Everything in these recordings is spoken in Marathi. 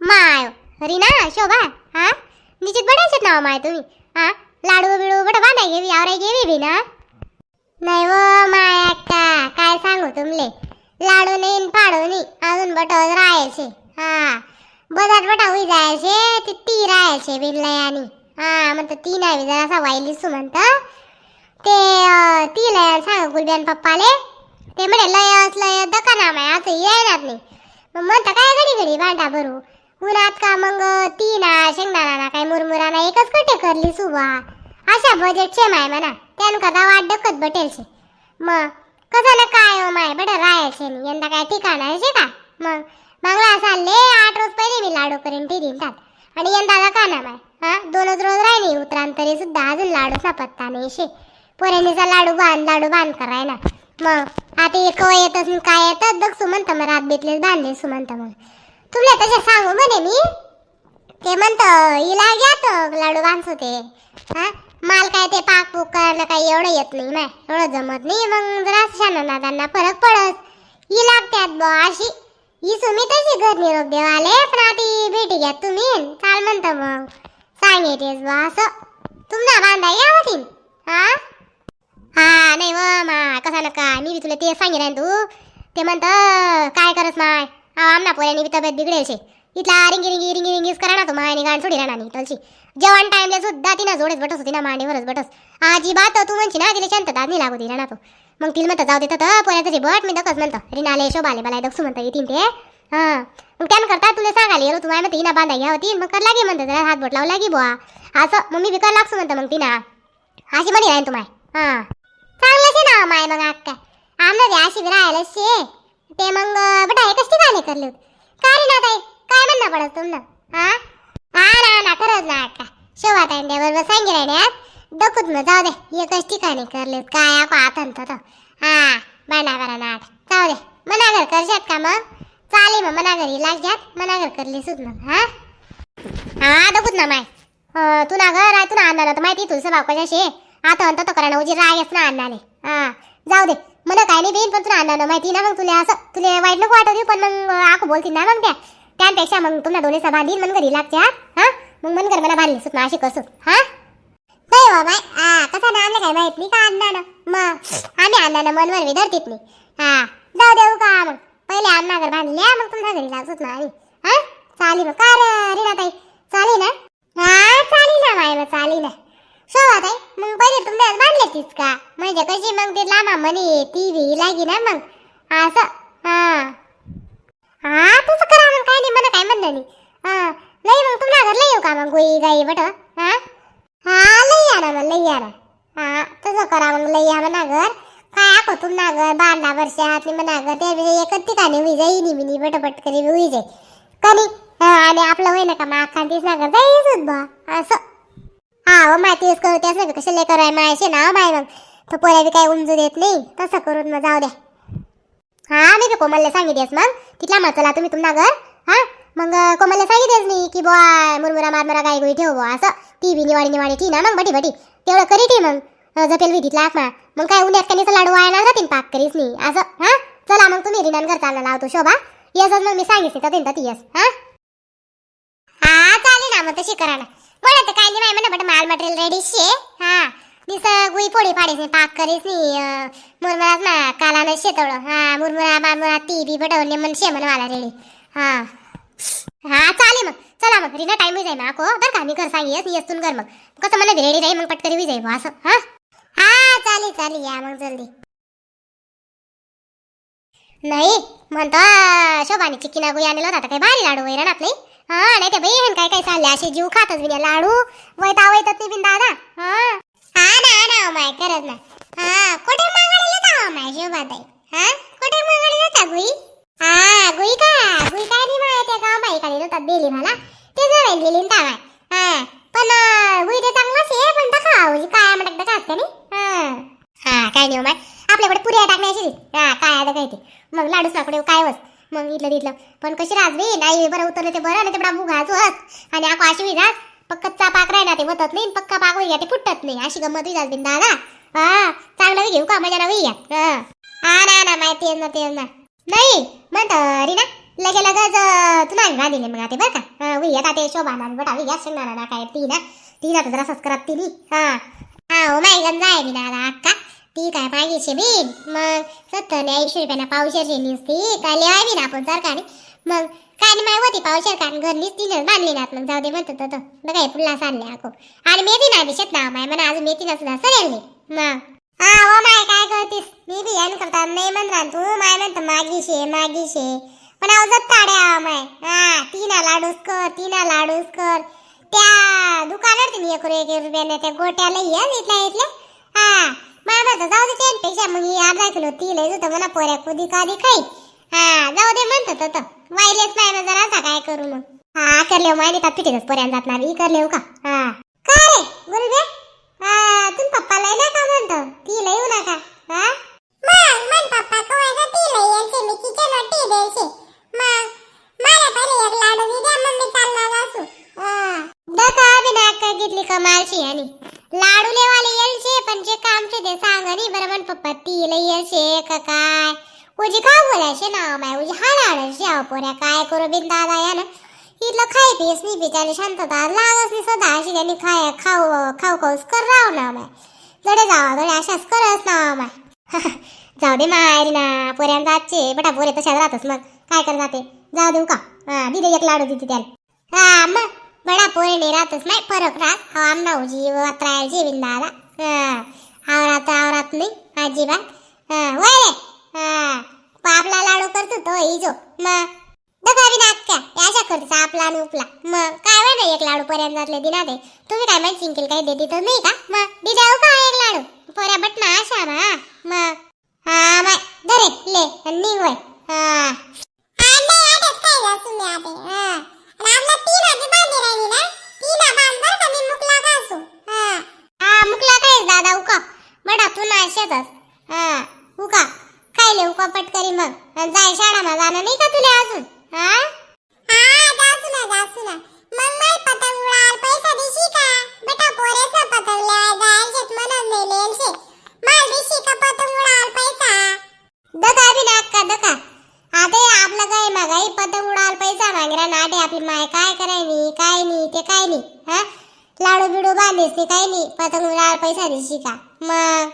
माय रीना शोभा हा? निश्चित बडायचे नाव हो माय तुम्ही? हा? लाडू बिडू बट बांधाय घेवी आवराय घेवी बी ना? नाही व माय अक्का काय सांगू तुमले? लाडू नाही पाडू नाही अजून बटवत राहायचे. हा बदात बटा होई जायचे ती ती राहायचे बिनलयानी. हा म्हणतं ती नाही जरासा तू म्हणतं ते ती लय सांग गुलब्यान पप्पाले. ते म्हणे लयच लय दकाना माय आता येणार नाही. मग म्हणतं काय घडी घडी भांडा भरू? उन्हात का मग ती ना शेंगदाणा ना काय मुरमुरा ना एकच कटे करली सुबा अशा बजेटचे माय म्हणा त्यान कदा वाट डकत बटेलचे मग कसं ना काय हो माय बट राहायचे यंदा काय ठिकाण आहे का? मग बांगला चालले आठ रोज पहिले मी लाडू करेन ती दिनतात आणि यंदा का ना माय? हा? दोनच रोज राहिली. उतरांतरी सुद्धा अजून लाडू पत्ता नाही शे. पोऱ्यानीचा लाडू बांध लाडू बांध कराय ना. मग आता एक येतच असून काय येतं दग सुमंत मग रात बेतले बांधले सुमंत मग. तुला तसे सांगू म्हणे मी? ते म्हणत हिला घ्या तर लाडू बांध होते हा? माल काय ते पाक पूक करणं काही एवढं येत नाही माय. एवढं जमत नाही. मग जरा छान ना त्यांना फरक पडत ही लागत्यात बॉ अशी. ही सुमी तशी घर निरोप देवाले पण आधी ठीक आहे घ्या तुम्ही. चाल म्हणता मग. सांगेतेस बा असं. तुमचा बांधा या होतीन हा हा नाही व मा कसा नका. मी बी तुला ते सांगेन तू. ते म्हणत काय करस माय? आमना पोऱ्याने बी तब्येत बिघडेल शे इथला रिंगी रिंगी रिंगी रिंगीच करा ना तो मायने गाण सोडी राहणार नाही तलची जेवण टाइमला सुद्धा तिनं जोडेच बटस होती ना मांडीवरच बटस. आजी बात तू म्हणशी ना तिला शांतता नाही लागू दिला ना तू. मग तिला म्हणतं जाऊ देत तर पोऱ्या तरी बट मी दकच म्हणतो. रिनाले शोभाले मला दक्षू म्हणता येतील ते. हा. मग त्यानं करता तुला सांगायला गेलो तुम्हाला माय म्हणते हिना बांधा घ्या होती. मग कर लागे म्हणते जरा हात बोट लावू लागे बुवा. असं मग मी बी कर लागतो म्हणतं मग तिना. अशी म्हणे राहीन तुम्हाला माय हा. चांगलं आहे ना माय मग अक्का आमना अशी राहायला शे ते मग बेटा एकच ठिकाणी करले होते. काय रे ना ताई काय म्हणणं पडत तुम्हाला हा? हा ना ना खरंच ना अक्का शेवा ताई बरोबर सांगे राहण्यात दखूत मग जाऊ दे एकच ठिकाणी करले काय आपण आता हा बना करा नाट जाऊ दे. मनागर करशात का मग? चालेल मग मनागरी मना मनागर करली सुद मग हा हा ना माय. तू ना घर आहे तू ना आणणार तर माहिती तुझं भाव कशाशी आता म्हणतो तो करा उजी रागच ना आणणारे हा जाऊ दे. मला काय नाही बेन पण तुला आणणार माहिती ना मग तुला असं तुला वाईट नको वाटत देऊ, पण मग आखू बोलतील ना मग त्या. त्यापेक्षा मग तुला दोन्ही बांधील मन घरी लागते हा? मग मन घर मला हो बांधली सुत ना अशी कसू. हा? नाही बाबा हा कसा ना आणलं काय माहीत नाही का आणणार मग आम्ही आणणार ना मनवर मी धरतीत नाही. हा. पहिले बांधल्या मग तुमच्या घरी लागत ना आम्ही हा? चाली मग. का रे ताई? चाली ना? हा चाली ना माय मग चाली ना. शोभा हो ताई मग पहिले तुमच्या बांधले तीच का? म्हणजे कशी मग ते लांबा म्हणे ती व्ही लागी ना मग. असं. हा. हा तुझं करा मग काय नाही मला काय म्हणणं नाही. हा लई मग तुमच्या लई येऊ का मग गोई गाई बट हा? हा लई या ना मग लई या ना. हा तसं करा मग लई या म्हणा घर. काय आखो तुमना घर बांधा वर्षात नि म्हणा घर त्या एकच ठिकाणी होई जाई नि मिनी बटपट करी होई जाई कधी? हा आणि आपलं होई ना का मग आखा तीस नागर जाई जाईच बा असं. हा व माहिती करू त्याच नाही कशा लेकर आहे मायचे ना बाय मग. तो पोऱ्या बी काय उंजू देत नाही तसं करून मग जाऊ द्या. हा मी बी कोमलला सांगितलेस मग. तिथला मग चला तुम्ही तुमना घर हा मग कोमलला सांगितलेस नाही की बुवा मुरमुरा मारमुरा गाई गोळी ठेव बुवा असं. ती बी निवाडी निवाडी ठी ना मग बटी बटी तेवढं करी ठी मग. जपेल विधीतला आखमा मग काय उन्यात कणीचं लाडू वाळणार राहतील पाक करीस नी असं हा? चला मग तुम्ही रिनान घर चालला लावतो शोभा. येस मग मी सांगितली तर तर ती येस हा? हा चालेल ना मग तशी करा ना. मला तर काय नाही माय म्हणा बट माल मटेरियल रेडी शे हा. दिस गुई पोळी पाडीस नाही पाक करीस नी मुरमुरात ना काला न शेतवळं हा मुरमुरा मारमुरा ती बी बटवले मन शे वाला मला रेडी हा. हा चालेल मग. चला मग रिना टाइम जाई ना को बरं का मी घर सांगी येस तून घर मग. कसं मला रेडी राही मग पटकरी विजय जाई असं हा? हा चालेल या मग जल्दी. नाही म्हणतो शोभाने चिक्की नागू आणलं होता काही भारी लाडू ना आपली हा नाही ते बहीण काय काय चालले असे जीव खातच बिना लाडू? वैता वैतत ते बिन दादा? हा. हा ना हा ना माय करत ना. हा कुठे मागायला येता माय शोभा ताई हा कुठे मागायला येता गुई हा गुई का गुई काय नाही माय ते गाव बाई खाली नव्हतात बेली मला ते जवळ दिली ना माय हा पण अं, गुई ते चांगलंच आहे पण दखा काय म्हणतात दखा असते नाही हा हा काय नाही हो माय आपल्याकडे पुऱ्या टाकण्याची हा काय आता काय लाडूस लाकडे काय वस मग इथलं तिथलं. पण कशी राजवी? नाही बरं उतरलं ते बरं नाही ते बाबू घास वस आणि आको अशी विधास कच्चा पाक राहिला ते वतत नाही पक्का पाक वैया ते फुटत नाही. अशी गंमत होई बिन दादा हा चांगलं घेऊ का? मजा ना होई हा. ना ना माहिती आहे ना ते ना. नाही म्हणत रीना लगे लगेच तुम्हाला राहिली मग आता बरं का? वैया आता ते शोभा बटा वैया असं ना काय ती ना. ती ना जरा सस्करात ती हा. हा हो माय गंजा आहे मी दादा अक्का. ती काय पाहिजे बीन मग सत्तर ऐंशी रुपयाला पावशेर पावशेरची ती. काय लिहाय बीन आपण आपण सरकारने मग काय नाही माय होती पावशेर कान घरलीच तिने बांधली ना मग जाऊ दे म्हणतो तर बघा हे पुल्ला सांगले आको आणि मेथी नाही दिसत ना माय. म्हणा अजून मेथी नसला सरेल मग. हा हो माय काय करतीस? मी बी यान करता नाही म्हणणार तू. माय म्हणतो मागीशे मागीशे पण अवजत ताड्या माय. हा तीना लाडूस कर तीना लाडूस कर. त्या दुकानात तिने एक एक रुपयाने त्या गोट्याला ये इथल्या इथल्या. हा मामा जाऊ दे त्यांपेक्षा मग ही अर्धा किलो ती लय होतं म्हणा पोऱ्या कुदी कादी खाई. हा जाऊ दे म्हणत होतं वाईलेच नाही ना जरा आता काय करू मग. हा करले माहिती का पिठीतच पोऱ्यान जात नाही करले का? हा. का रे गुरुबे हा तुम पप्पाला नाही का म्हणतो ती लय येऊ नका हा मग मन पप्पा कवायचा ती लय यायचे मी किचन वाटी द्यायचे मग मला पहिले एक लाडू दे द्या मम्मी चालला असू दका बिना काय घेतली कमालची आणि लाडू लेवाले येलशे पण जे कामचे ते सांग आणि बरं म्हण पप्पा ती लय येलशे का काय उजी का बोलायचे ना माय उजी हा लाडायचे अहो पोऱ्या काय करू बिन दादा यानं? इथलं खाय पियस नाही बिचारी शांतता लागच नाही सदा अशी त्यांनी खाय खाऊ खाऊ खाऊस कर राव ना माय. जडे जावा जडे अशाच करस ना माय. जाऊ दे मायरी ना पोऱ्यान जातचे बटा पोरे तशाच राहतस मग. काय कर जाते? जाऊ देऊ का? हा दिदे एक लाडू देते त्याला. हा मग बडा पोरे नाही राहतच नाही फरक राहत हा आमना हो उजी वात्रायल जेवीन दादा हा आवरात आवरात नाही अजिबात. हा वय रे. हा आपला लाडू करतो तो इजो. मग बी नाटक्या याच्या करता आपला आणि उपला. मग काय वय ना एक लाडू पर्यंत जातले दिना ते तुम्ही काय माहिती चिंकेल काही देते तर नाही का? मग दिद्या का एक लाडू. पोऱ्या बटना आशा मा मग हा माय दरे ले आणि वय. हा. मुकला काय दादा उका बडा पुन्हा शेतच हा उका उका पटकरी मग अन जाय शाळामा जाणं नाही का तुला अजून हा. दका बी नाका दका आता आपलं काय पैसा मागरा नाटे आपली माय काय करायनी काय नाही ते काय हा बिडू ते काय पतंग उडाल पैसा दिवशी का? मग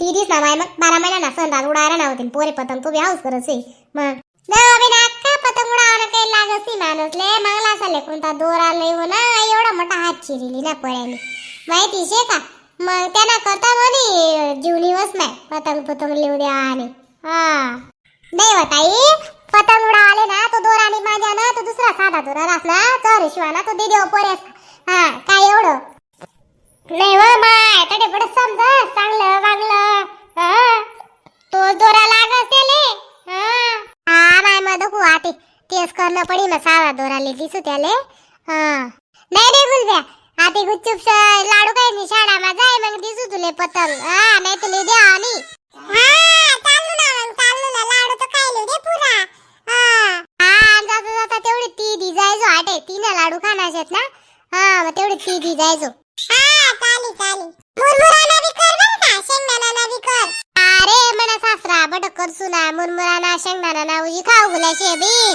ती दिस ना माय मग बारा महिन्याना सण उडायला नव्हते पोरे पतंग तू बी हाऊस करत मग नाही बी काही लागत नाही माणूसले मंगला साले कोणता दोरा लय हो ना एवढा मोठा हात चिरिली ना पोळ्याने माहिती शे का? मग त्यांना करता म्हणे जीवनी नाही पतंग पतंग लिहू द्या आणि. हा. नाही हो ताई पतंग उडाले ना तो दोरा आणि माझ्या ना तो दुसरा साधा दोरा असला. तर शिवाना तो दे देव पोऱ्यास हा काय एवढं? नाही हो माय तडे पडे समजा चांगलं वागलं हा तो दोरा लागस त्याले हा हा माय मग दखू आते तेच करणं पडी मग सावा त्याले. हा. नाही रे गुलब्या आते गुच्चूप लाडू काय नाही शाळा मा मग दिसू तुले पतंग. हा नाही तुले द्या आणि हा चालू ना मग चालू ना लाडू तर काय लिहू जाता जाता तेवढी ती दी जायचो आटे ना लाडू खाण्याचे ना. हा मग तेवढी ती दी जायचो. हा चाली चाली. मुरमुराना बी कर बरं का शेंगदाणा बी कर. अरे मना सासरा बट करसू ना मुरमुराना शेंगदाणा ना उजी खाऊ गुलाशे बी.